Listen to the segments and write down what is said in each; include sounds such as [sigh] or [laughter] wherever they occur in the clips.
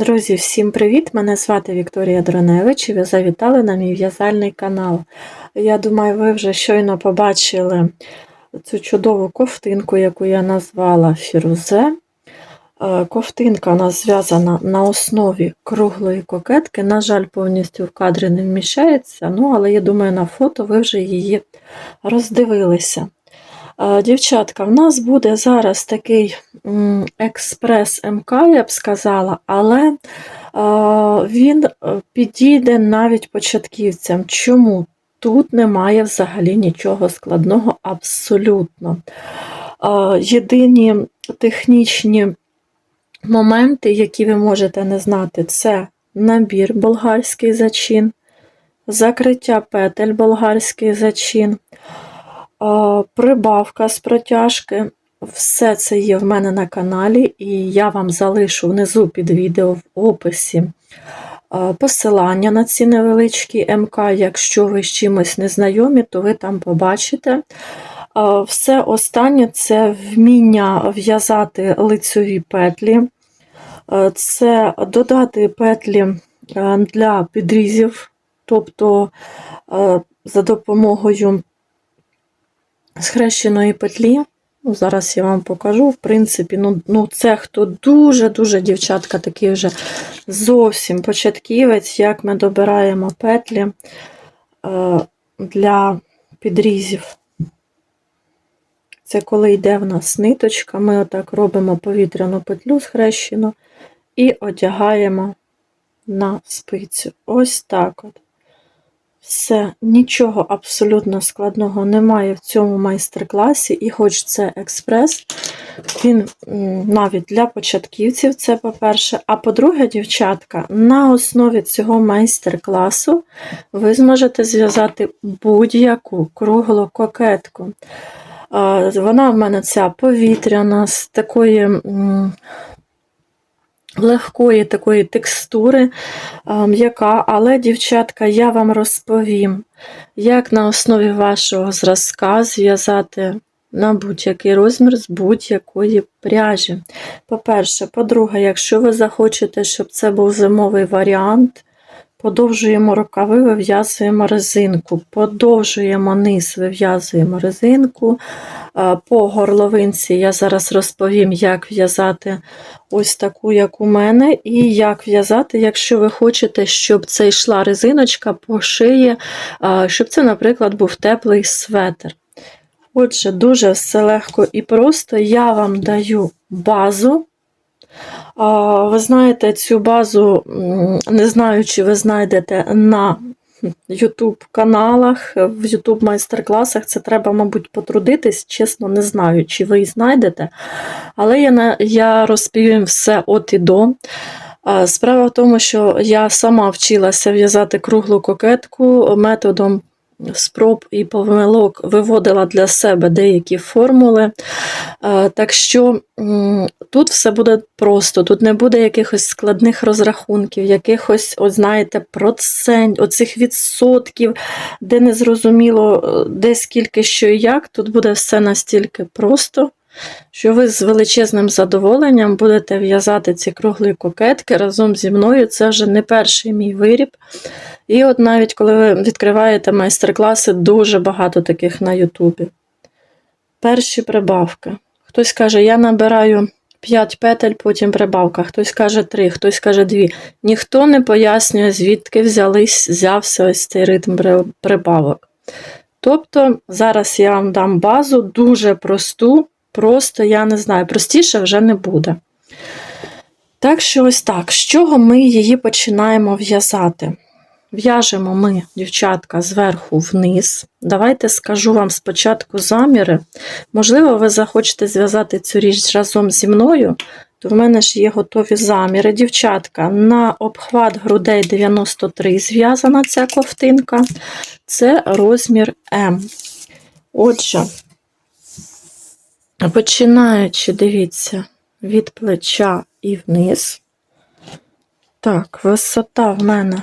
Друзі, всім привіт! Мене звати Вікторія Дроневич і ви завітали на мій в'язальний канал. Я думаю, ви вже щойно побачили цю чудову ковтинку, яку я назвала Фірузе. Е, Ковтинка у нас зв'язана на основі круглої кокетки. На жаль, повністю в кадрі не вміщається, ну, але я думаю, на фото ви вже її роздивилися. Е, Дівчатка, в нас буде зараз такий експрес МК, я б сказала, але е, він е, підійде навіть початківцям. Чому? Тут немає взагалі нічого складного абсолютно. Єдині технічні моменти, які ви можете не знати, це набір болгарський зачин, закриття петель болгарський зачин. Прибавка з протяжки. Все це є в мене на каналі, і я вам залишу внизу під відео в описі посилання на ці невеличкі МК. Якщо ви з чимось не знайомі, то ви там побачите. Все останнє це вміння в'язати лицьові петлі, це додати петлі для підрізів, тобто за допомогою схрещеної петлі. Ну, Зараз я вам покажу. В принципі, ну, ну це хто дуже-дуже, дівчатка, такий вже зовсім початківець, як ми добираємо петлі е, для підрізів. Це коли йде в нас ниточка, ми отак робимо повітряну петлю схрещену і одягаємо на спицю. Ось так от. Все, нічого абсолютно складного немає в цьому майстер-класі, і хоч це експрес, він навіть для початківців, це по-перше. А по-друге, дівчатка, на основі цього майстер-класу ви зможете зв'язати будь-яку круглу кокетку. Вона в мене ця повітряна, з такої легкої такої текстури, м'яка, але, дівчатка, я вам розповім, як на основі вашого зразка зв'язати на будь-який розмір з будь-якої пряжі. По-перше, по-друге, якщо ви захочете, щоб це був зимовий варіант, Подовжуємо рукави, вив'язуємо резинку, подовжуємо низ, вив'язуємо резинку. По горловинці я зараз розповім, як в'язати ось таку, як у мене, і як в'язати, якщо ви хочете, щоб це йшла резиночка по шиї, щоб це, наприклад, був теплий светр. Отже, дуже все легко і просто я вам даю базу. Ви знаєте, цю базу, не знаю, чи ви знайдете на YouTube каналах, в YouTube майстер-класах. Це треба, мабуть, потрудитись, чесно, не знаю, чи ви її знайдете. Але я я розповім все от і до. Справа в тому, що я сама вчилася в'язати круглу кокетку методом спроб і помилок виводила для себе деякі формули. Е, так що тут все буде просто, тут не буде якихось складних розрахунків, якихось, от знаєте, процент, оцих відсотків, де не зрозуміло, е, де скільки що і як. Тут буде все настільки просто. Що ви з величезним задоволенням будете в'язати ці круглі кокетки разом зі мною, це вже не перший мій виріб. І от навіть коли ви відкриваєте майстер-класи, дуже багато таких на Ютубі. Перші прибавки. Хтось каже, я набираю 5 петель, потім прибавка, хтось каже 3, хтось каже 2. Ніхто не пояснює, звідки взялись, взявся ось цей ритм прибавок. Тобто, зараз я вам дам базу дуже просту, просто я не знаю, простіше вже не буде. Так що, ось так, з чого ми її починаємо в'язати? В'яжемо ми, дівчатка, зверху вниз. Давайте скажу вам спочатку заміри. Можливо, ви захочете зв'язати цю річ разом зі мною, то в мене ж є готові заміри. Дівчатка, на обхват грудей 93 зв'язана ця ковтинка. Це розмір М. Отже, починаючи, дивіться, від плеча і вниз. Так, висота в мене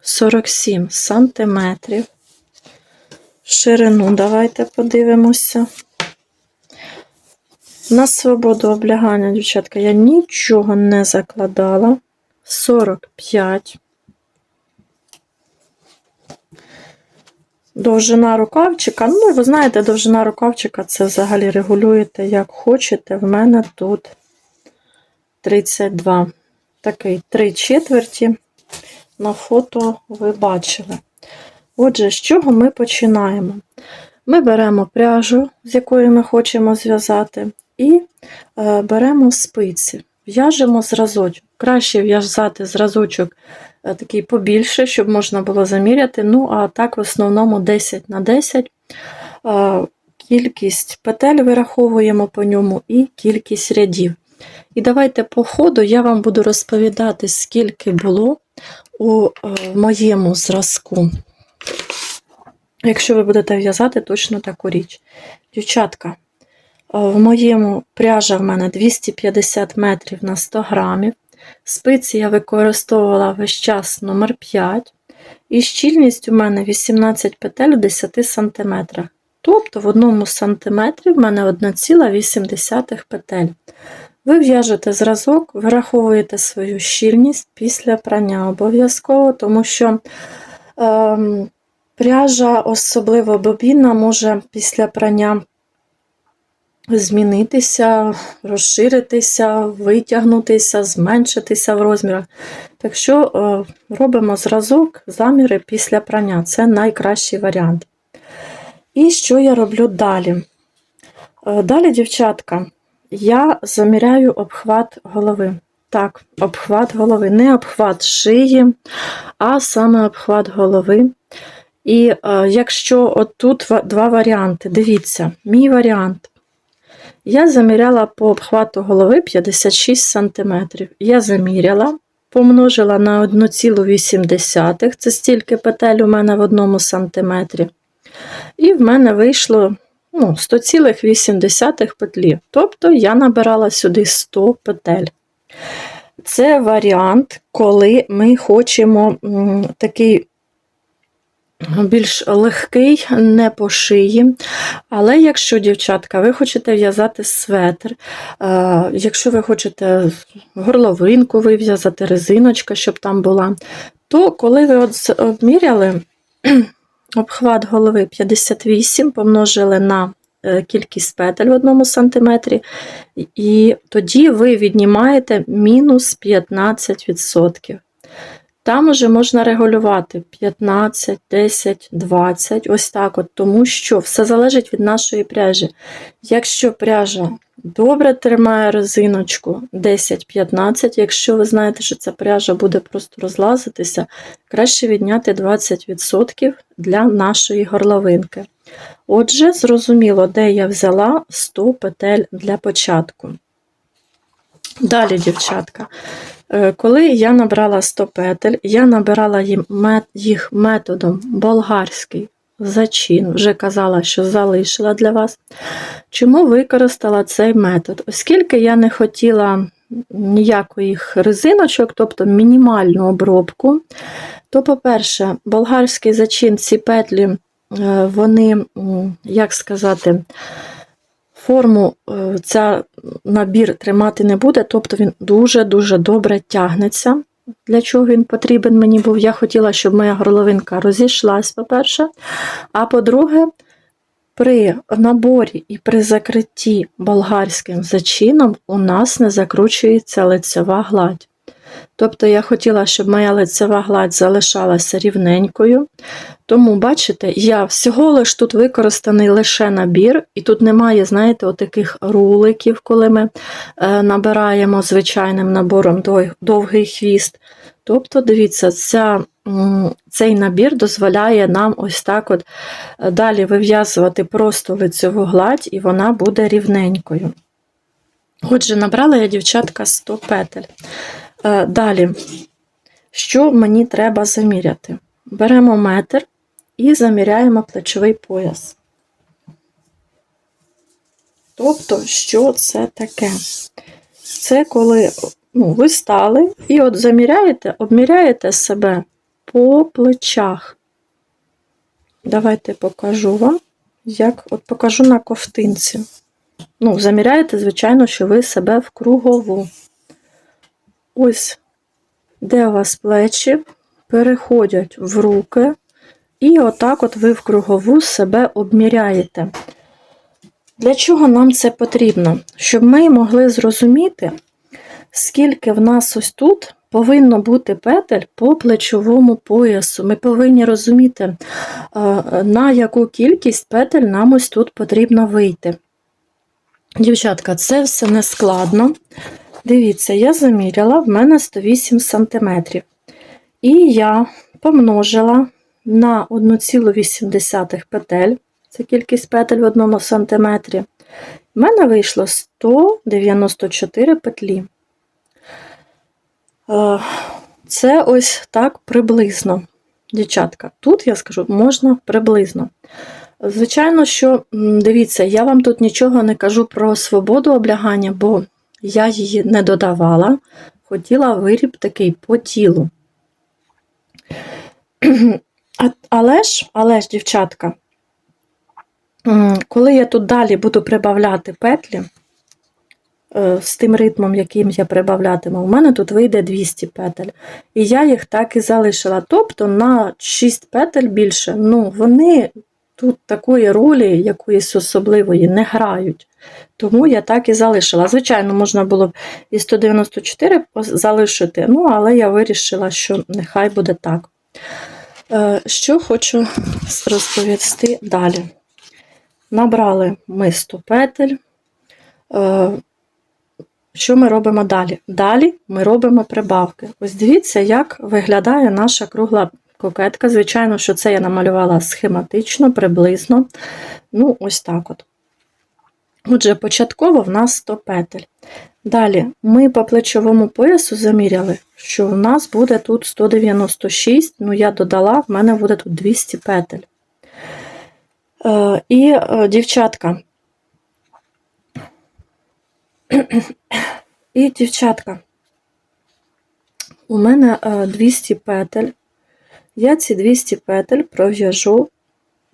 47 сантиметрів. Ширину давайте подивимося. На свободу облягання, дівчатка, я нічого не закладала. 45. Довжина рукавчика. Ну, ви знаєте, довжина рукавчика це взагалі регулюєте як хочете. В мене тут 32. Такий 3 четверті. На фото ви бачили. Отже, з чого ми починаємо? Ми беремо пряжу, з якою ми хочемо зв'язати, і е, беремо спиці, в'яжемо зразочок. Краще в'язати зразочок е, такий побільше, щоб можна було заміряти. Ну, а так, в основному 10 на 10. Е, кількість петель вираховуємо по ньому і кількість рядів. І давайте по ходу я вам буду розповідати, скільки було у е, моєму зразку. Якщо ви будете в'язати точно таку річ. Дівчатка, в моєму пряжа в мене 250 метрів на 100 грамів. Спиці я використовувала весь час номер 5 і щільність у мене 18 петель у 10 см. Тобто в одному сантиметрі в мене 1,8 петель. Ви в'яжете зразок, вираховуєте свою щільність після прання обов'язково, тому що ем, пряжа, особливо бобінна, може після прання змінитися, розширитися, витягнутися, зменшитися в розмірах. Так що е, робимо зразок, заміри після прання. Це найкращий варіант. І що я роблю далі? Е, Далі, дівчатка, я заміряю обхват голови. Так, обхват голови, не обхват шиї, а саме обхват голови. І е, якщо отут два варіанти, дивіться, мій варіант. Я заміряла по обхвату голови 56 см. Я заміряла, помножила на 1,8, це стільки петель у мене в одному сантиметрі. І в мене вийшло ну, 100,8 петлі. Тобто я набирала сюди 100 петель. Це варіант, коли ми хочемо м, такий більш легкий, не по шиї. Але якщо, дівчатка, ви хочете в'язати светр, е, якщо ви хочете горловинку вив'язати, резиночка, щоб там була, то коли ви обміряли [clears throat] обхват голови 58, помножили на е, кількість петель в одному сантиметрі, і тоді ви віднімаєте мінус 15%. Там уже можна регулювати 15, 10, 20, ось так от, тому що все залежить від нашої пряжі. Якщо пряжа добре тримає резиночку 10-15, якщо ви знаєте, що ця пряжа буде просто розлазитися, краще відняти 20% для нашої горловинки. Отже, зрозуміло, де я взяла 100 петель для початку. Далі, дівчатка, е, коли я набрала 100 петель, я набирала їх методом болгарський зачин, вже казала, що залишила для вас. Чому використала цей метод? Оскільки я не хотіла ніяких резиночок, тобто мінімальну обробку, то, по-перше, болгарський зачин, ці петлі, е, вони, як сказати, форму е, ця набір тримати не буде, тобто він дуже-дуже добре тягнеться. Для чого він потрібен мені був? Я хотіла, щоб моя горловинка розійшлась, по-перше. А по-друге, при наборі і при закритті болгарським зачином у нас не закручується лицева гладь. Тобто я хотіла, щоб моя лицева гладь залишалася рівненькою. Тому, бачите, я всього лиш тут використаний лише набір, і тут немає, знаєте, отаких руликів, коли ми е, набираємо звичайним набором дов- довгий хвіст. Тобто, дивіться, ця, цей набір дозволяє нам ось так от е, далі вив'язувати просто лицеву гладь, і вона буде рівненькою. Отже, набрала я, дівчатка, 100 петель. Е, Далі, що мені треба заміряти? Беремо метр і заміряємо плечовий пояс. Тобто, що це таке? Це коли ну, ви стали і от заміряєте, обміряєте себе по плечах. Давайте покажу вам, як от покажу на ковтинці. Ну, заміряєте, звичайно, що ви себе в кругову. Ось, де у вас плечі, переходять в руки, і отак от ви в кругову себе обміряєте. Для чого нам це потрібно? Щоб ми могли зрозуміти, скільки в нас ось тут повинно бути петель по плечовому поясу. Ми повинні розуміти, е, на яку кількість петель нам ось тут потрібно вийти. Дівчатка, це все не складно. Дивіться, я заміряла, в мене 108 см. І я помножила на 1,8 петель, це кількість петель в 1 см. В мене вийшло 194 петлі. Е, Це ось так приблизно. Дівчатка, тут я скажу, можна приблизно. Звичайно, що дивіться, я вам тут нічого не кажу про свободу облягання, бо я її не додавала. Хотіла виріб такий по тілу. Але ж, але ж, дівчатка, коли я тут далі буду прибавляти петлі е, з тим ритмом, яким я прибавлятиму, у мене тут вийде 200 петель. І я їх так і залишила. Тобто на 6 петель більше, ну, вони тут такої ролі якоїсь особливої не грають. Тому я так і залишила. Звичайно, можна було б і 194 залишити, ну, але я вирішила, що нехай буде так. Е, Що хочу розповісти далі. Набрали ми 100 петель. Е, Що ми робимо далі? Далі ми робимо прибавки. Ось дивіться, як виглядає наша кругла кокетка. Звичайно, що це я намалювала схематично, приблизно. Ну, ось так от. Отже, початково в нас 100 петель. Далі ми по плечовому поясу заміряли, що в нас буде тут 196, ну я додала, в мене буде тут 200 петель. Е, і, е, дівчатка, і, дівчатка, у мене е, 200 петель. Я ці 200 петель пров'яжу.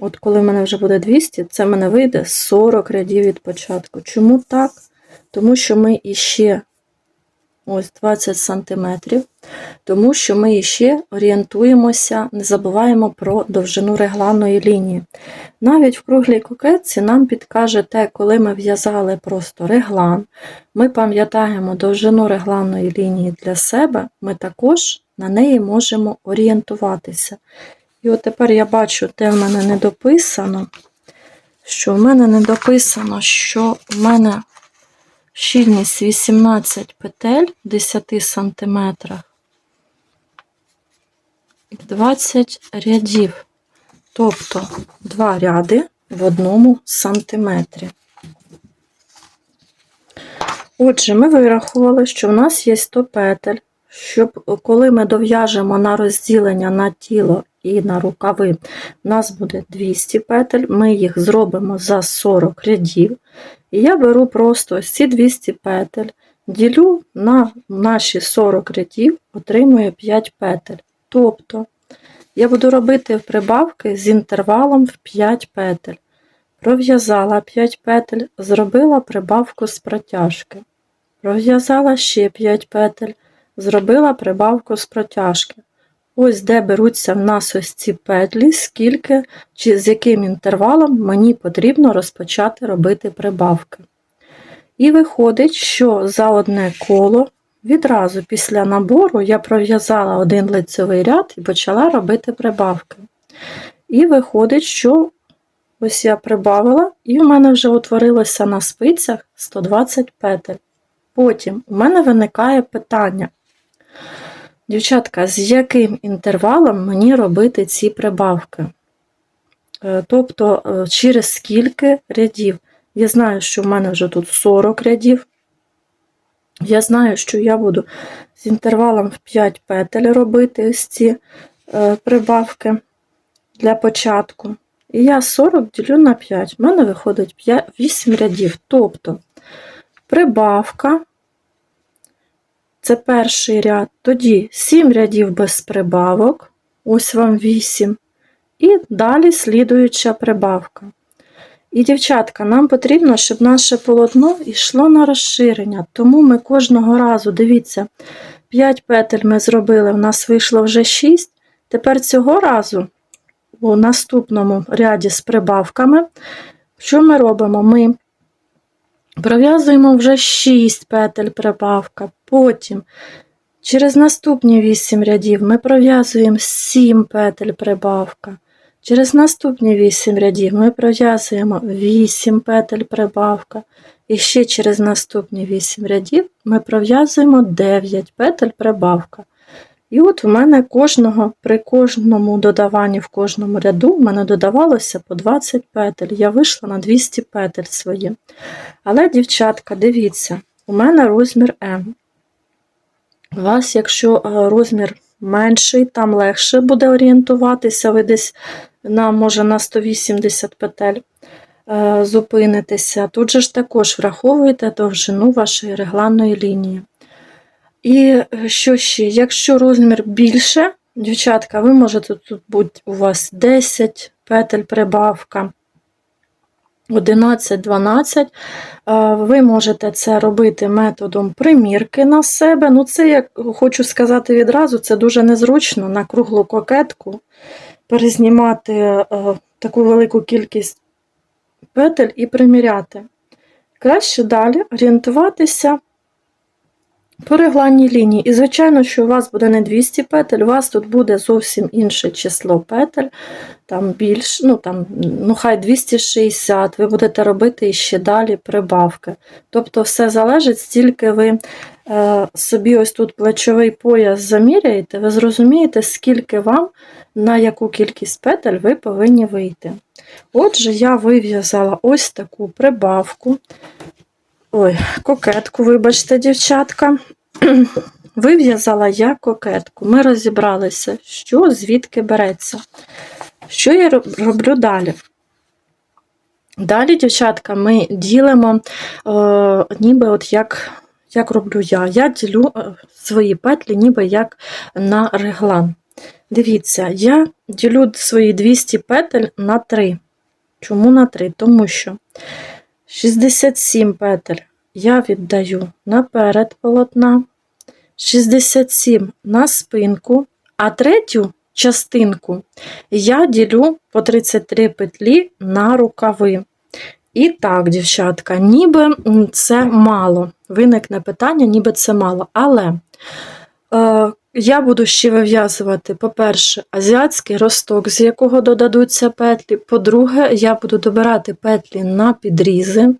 От коли в мене вже буде 200, це в мене вийде 40 рядів від початку. Чому так? Тому що ми іще ось 20 сантиметрів, тому що ми іще орієнтуємося, не забуваємо про довжину регланної лінії. Навіть в круглій кокетці нам підкаже те, коли ми в'язали просто реглан, ми пам'ятаємо довжину регланної лінії для себе, ми також на неї можемо орієнтуватися. І от тепер я бачу, де в мене не дописано, що в мене не дописано, що в мене щільність 18 петель в 10 сантиметрах і 20 рядів. Тобто два ряди в одному сантиметрі. Отже, ми вирахували, що в нас є 100 петель, щоб коли ми дов'яжемо на розділення на тіло і на рукави, у нас буде 200 петель, ми їх зробимо за 40 рядів. І я беру просто ці 200 петель, ділю на наші 40 рядів, отримую 5 петель. Тобто я буду робити прибавки з інтервалом в 5 петель. Пров'язала 5 петель, зробила прибавку з протяжки. Пров'язала ще 5 петель, зробила прибавку з протяжки. Ось де беруться в нас ось ці петлі, скільки чи з яким інтервалом мені потрібно розпочати робити прибавки. І виходить, що за одне коло відразу після набору я пров'язала один лицевий ряд і почала робити прибавки. І виходить, що ось я прибавила, і в мене вже утворилося на спицях 120 петель. Потім у мене виникає питання. Дівчатка, з яким інтервалом мені робити ці прибавки? Е, Тобто, е, через скільки рядів? Я знаю, що в мене вже тут 40 рядів. Я знаю, що я буду з інтервалом в 5 петель робити ось ці е, прибавки для початку. І я 40 ділю на 5. У мене виходить 5, 8 рядів. Тобто прибавка це перший ряд, тоді 7 рядів без прибавок, ось вам 8, і далі слідуюча прибавка. І, дівчатка, нам потрібно, щоб наше полотно йшло на розширення. Тому ми кожного разу, дивіться, 5 петель ми зробили, у нас вийшло вже 6. Тепер цього разу, у наступному ряді з прибавками, що ми робимо? Ми пров'язуємо вже 6 петель прибавка. Потім через наступні 8 рядів ми пров'язуємо 7 петель прибавка. Через наступні 8 рядів ми пров'язуємо 8 петель прибавка. І ще через наступні 8 рядів ми пров'язуємо 9 петель прибавка. І от у мене кожного, при кожному додаванні в кожному ряду в мене додавалося по 20 петель. Я вийшла на 200 петель свої. Але, дівчатка, дивіться, у мене розмір М. У вас, якщо е, розмір менший, там легше буде орієнтуватися, ви десь на, може, на 180 петель е, зупинитися. Тут же ж також враховуєте довжину вашої регланної лінії. І е, що ще? Якщо розмір більше, дівчатка, ви можете тут бути у вас 10 петель прибавка. 11-12, ви можете це робити методом примірки на себе. Ну, це, як хочу сказати відразу, це дуже незручно на круглу кокетку перезнімати е, таку велику кількість петель і приміряти. Краще далі орієнтуватися по регланній лінії. І, звичайно, що у вас буде не 200 петель, у вас тут буде зовсім інше число петель, там більш, ну там, ну хай 260, ви будете робити ще далі прибавки. Тобто все залежить, стільки ви е, собі ось тут плечовий пояс заміряєте, ви зрозумієте, скільки вам на яку кількість петель ви повинні вийти. Отже, я вив'язала ось таку прибавку. Ой, кокетку, вибачте, дівчатка. [clears throat] Вив'язала я кокетку. Ми розібралися, що звідки береться. Що я роблю далі? Далі, дівчатка, ми ділимо, е, ніби от як як роблю я. Я ділю е, свої петлі, ніби як на реглан. Дивіться, я ділю свої 200 петель на 3. Чому на 3? Тому що 67 петель я віддаю наперед полотна, 67 на спинку, а третю частинку я ділю по 33 петлі на рукави. І так, дівчатка, ніби це мало. Виникне питання, ніби це мало. Але е, я буду ще вив'язувати, по-перше, азіатський росток, з якого додадуться петлі. По-друге, я буду добирати петлі на підрізи.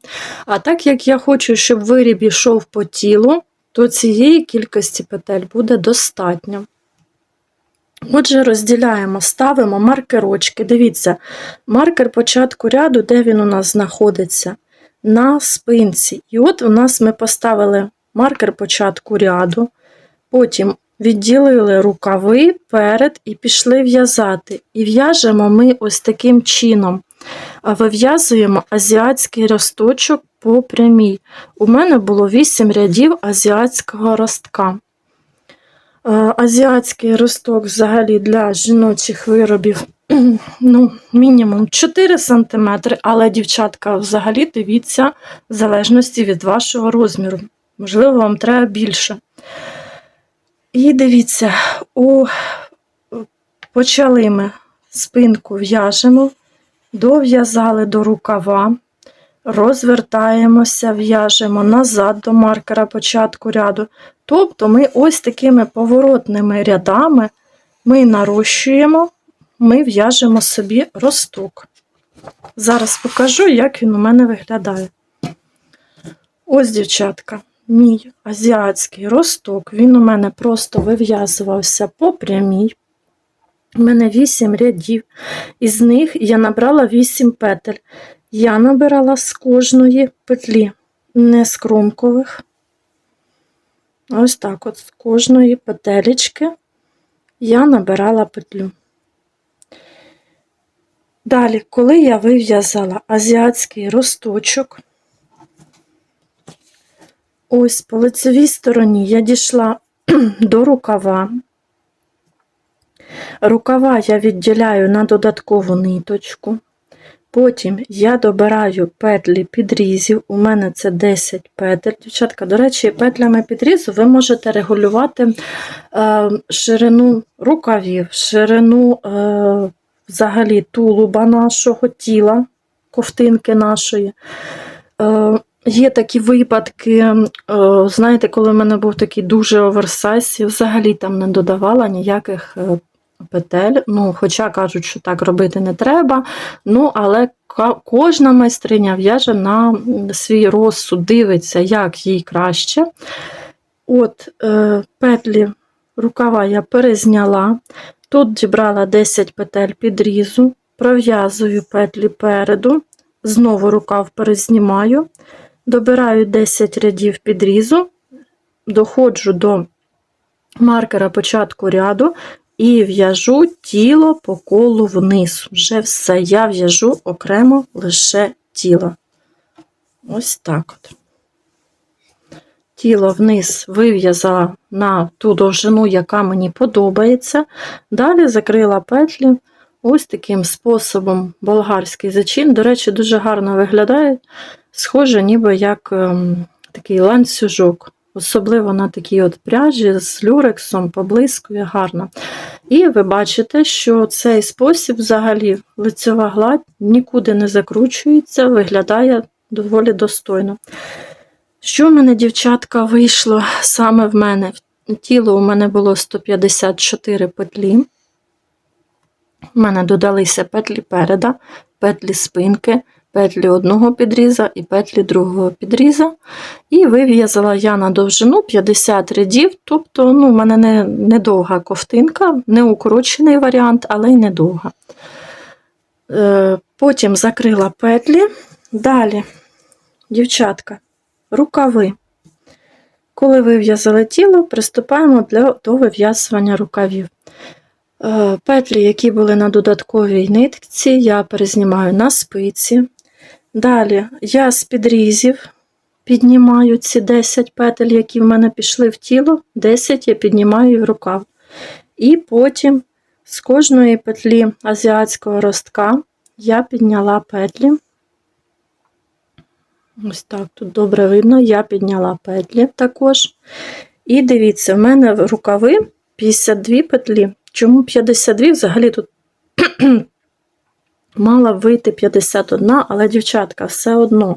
А так як я хочу, щоб виріб йшов по тілу, то цієї кількості петель буде достатньо. Отже, розділяємо, ставимо маркерочки. Дивіться, маркер початку ряду, де він у нас знаходиться? На спинці. І от у нас ми поставили маркер початку ряду, потім відділили рукави перед і пішли в'язати. І в'яжемо ми ось таким чином. Вив'язуємо азіатський росточок по прямій. У мене було 8 рядів азіатського ростка. Азіатський росток взагалі для жіночих виробів [clears throat] ну, мінімум 4 см, але, дівчатка, взагалі дивіться, в залежності від вашого розміру. Можливо, вам треба більше. І дивіться, у почали ми спинку в'яжемо, дов'язали до рукава, розвертаємося, в'яжемо назад до маркера початку ряду. Тобто ми ось такими поворотними рядами ми нарощуємо, ми в'яжемо собі росток. Зараз покажу, як він у мене виглядає. Ось, дівчатка мій азіатський росток, він у мене просто вив'язувався по прямій. У мене 8 рядів, із них я набрала 8 петель. Я набирала з кожної петлі, не з кромкових. Ось так от з кожної петелечки я набирала петлю. Далі, коли я вив'язала азіатський росточок, Ось по лицевій стороні я дійшла [clears throat] до рукава. Рукава я відділяю на додаткову ниточку. Потім я добираю петлі підрізів. У мене це 10 петель. Дівчатка, до речі, петлями підрізу ви можете регулювати е, ширину рукавів, ширину е, взагалі тулуба нашого тіла, ковтинки нашої. Е, Є такі випадки, знаєте, коли в мене був такий дуже оверсайз, я взагалі там не додавала ніяких е, петель. Ну, хоча кажуть, що так робити не треба. Ну, але кожна майстриня в'яже на свій розсуд, дивиться, як їй краще. От е, петлі рукава я перезняла. Тут дібрала 10 петель підрізу, пров'язую петлі переду, знову рукав перезнімаю, добираю 10 рядів підрізу, доходжу до маркера початку ряду і в'яжу тіло по колу вниз. Вже все. Я в'яжу окремо лише тіло. Ось так от. Тіло вниз вив'язала на ту довжину, яка мені подобається. Далі закрила петлі ось таким способом болгарський зачин. До речі, дуже гарно виглядає, схоже, ніби як ем, такий ланцюжок. Особливо на такій от пряжі з люрексом поблискує гарно. І ви бачите, що цей спосіб, взагалі, лицьова гладь нікуди не закручується, виглядає доволі достойно. Що в мене, дівчатка, вийшло саме в мене? Тіло у мене було 154 петлі. У мене додалися петлі переда, петлі спинки, петлі одного підріза і петлі другого підріза. І вив'язала я на довжину 50 рядів, тобто ну, в мене не, не ковтинка, не укорочений варіант, але й недовга. Е, потім закрила петлі. Далі, дівчатка, рукави. Коли вив'язали тіло, приступаємо для, до вив'язування рукавів. Е, Петлі, які були на додатковій нитці, я перезнімаю на спиці. Далі я з підрізів піднімаю ці 10 петель, які в мене пішли в тіло, 10 я піднімаю в рукав. І потім з кожної петлі азіатського ростка я підняла петлі. Ось так, тут добре видно, я підняла петлі також. І дивіться, в мене в рукави 52 петлі. Чому 52? Взагалі тут мала вийти 51, але, дівчатка, все одно,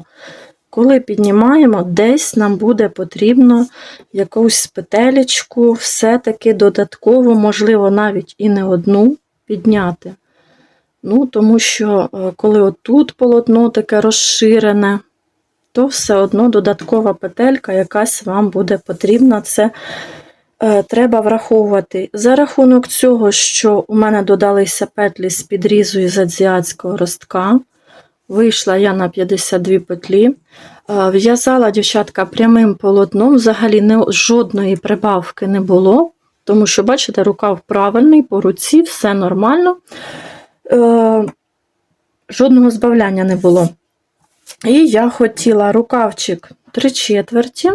коли піднімаємо, десь нам буде потрібно якусь петелечку, все-таки додатково, можливо, навіть і не одну підняти. Ну, Тому що, е, коли отут полотно таке розширене, то все одно додаткова петелька якась вам буде потрібна. Це треба враховувати. За рахунок цього, що у мене додалися петлі з підрізу із азіатського ростка, вийшла я на 52 петлі. Е, В'язала дівчатка прямим полотном, взагалі жодної прибавки не було, тому що, бачите, рукав правильний, по руці, все нормально. Е, Жодного збавляння не було. І я хотіла рукавчик 3 четверті,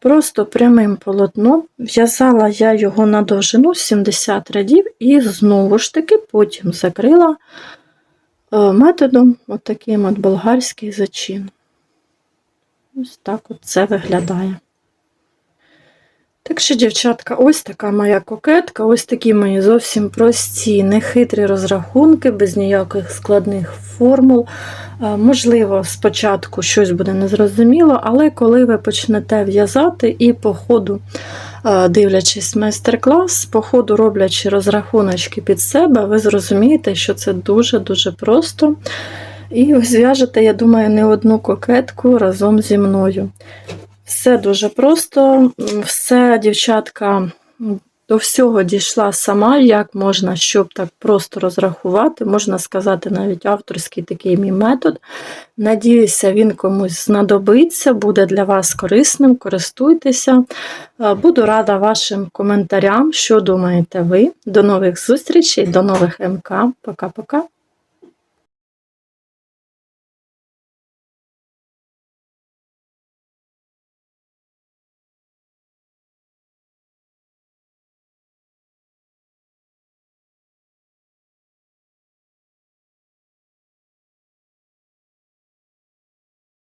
просто прямим полотном. В'язала я його на довжину 70 рядів і знову ж таки потім закрила е, методом от от болгарський зачин. Ось так от це виглядає. Так що, дівчатка, ось така моя кокетка, ось такі мої зовсім прості, нехитрі розрахунки, без ніяких складних формул. Е, Можливо, спочатку щось буде незрозуміло, але коли ви почнете в'язати і по ходу, е, дивлячись майстер-клас, по ходу роблячи розрахуночки під себе, ви зрозумієте, що це дуже-дуже просто. І зв'яжете, я думаю, не одну кокетку разом зі мною. Все дуже просто, все, дівчатка, до всього дійшла сама, як можна, щоб так просто розрахувати, можна сказати, навіть авторський такий мій метод. Надіюся, він комусь знадобиться, буде для вас корисним, користуйтеся. Буду рада вашим коментарям, що думаєте ви. До нових зустрічей, до нових МК. Пока-пока.